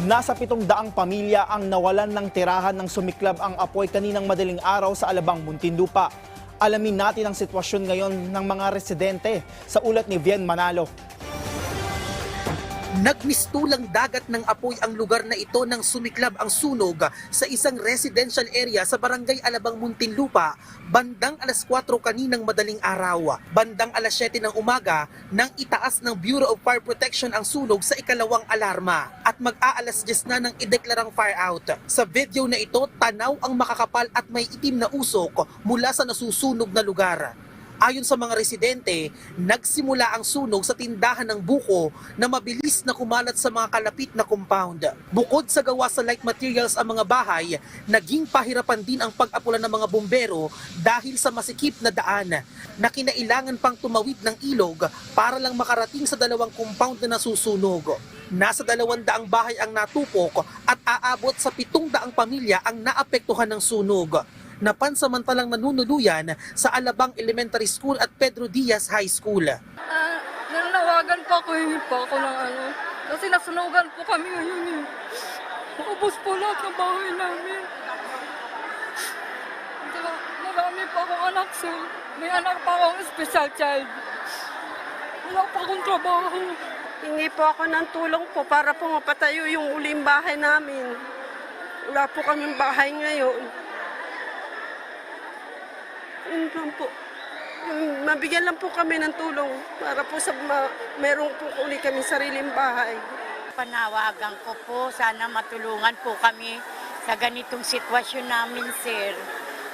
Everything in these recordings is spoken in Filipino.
Nasa pitong daang pamilya ang nawalan ng tirahan ng sumiklab ang apoy kaninang madaling araw sa Alabang, Muntinlupa. Alamin natin ang sitwasyon ngayon ng mga residente sa ulat ni Vien Manalo. Nagmistulang dagat ng apoy ang lugar na ito nang sumiklab ang sunog sa isang residential area sa barangay Alabang Muntinlupa bandang alas 4 kaninang madaling araw. Bandang alas 7 ng umaga nang itaas ng Bureau of Fire Protection ang sunog sa ikalawang alarma at mag-aalas 10 na nang ideklarang fire out. Sa video na ito, tanaw ang makakapal at may itim na usok mula sa nasusunog na lugar. Ayon sa mga residente, nagsimula ang sunog sa tindahan ng buko na mabilis na kumalat sa mga kalapit na compound. Bukod sa gawa sa light materials ang mga bahay, naging pahirapan din ang pag-apula ng mga bumbero dahil sa masikip na daan na kinailangan pang tumawid ng ilog para lang makarating sa dalawang compound na nasusunog. Nasa dalawang daang bahay ang natupok at aabot sa pitong daang pamilya ang naapektuhan ng sunog na pansamantalang nanunuluyan sa Alabang Elementary School at Pedro Diaz High School. Ah, nanawagan po ako, hingi po ako ng ano. Kasi nasunugan po kami ngayon eh. Naubos po lahat ng bahay namin. Saka marami pa akong anak, sir. May anak pa akong special child. Wala pa akong trabaho. Hingi po ako ng tulong po para po mapatayo yung uling bahay namin. Wala po kaming bahay ngayon. Yun lang po. Mabigyan lang po kami ng tulong para po sa ma- merong po uli kami sariling bahay. Panawagan ko po, sana matulungan po kami sa ganitong sitwasyon namin, sir.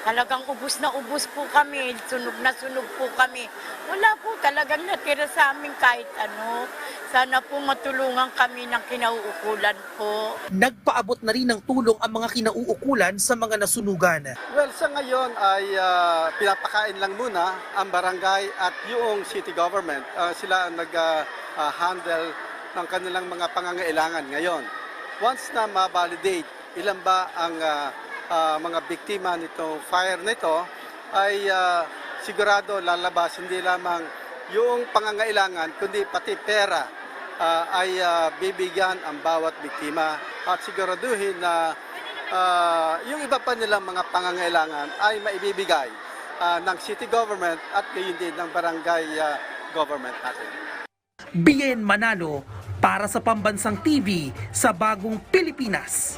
Talagang ubus na ubus po kami, sunog na sunog po kami. Wala po talagang natira sa amin kahit ano. Sana po matulungan kami ng kinauukulan po. Nagpaabot na rin ng tulong ang mga kinauukulan sa mga nasunugan. Well, sa ngayon ay ah, pinapakain lang muna ang barangay at yung city government. Ah, sila ang nag-handle ng kanilang mga pangangailangan ngayon. Once na ma-validate ilan ba ang ah, ah, mga biktima nitong fire nito, ay ah, sigurado lalabas hindi lamang yung pangangailangan kundi pati pera ah, ay ah, bibigyan ang bawat biktima at siguraduhin na ah, yung iba pa nilang mga pangangailangan ay maibibigay ah, ng city government at gayon din ng barangay ah, government natin. Bien Manalo para sa Pambansang TV sa Bagong Pilipinas.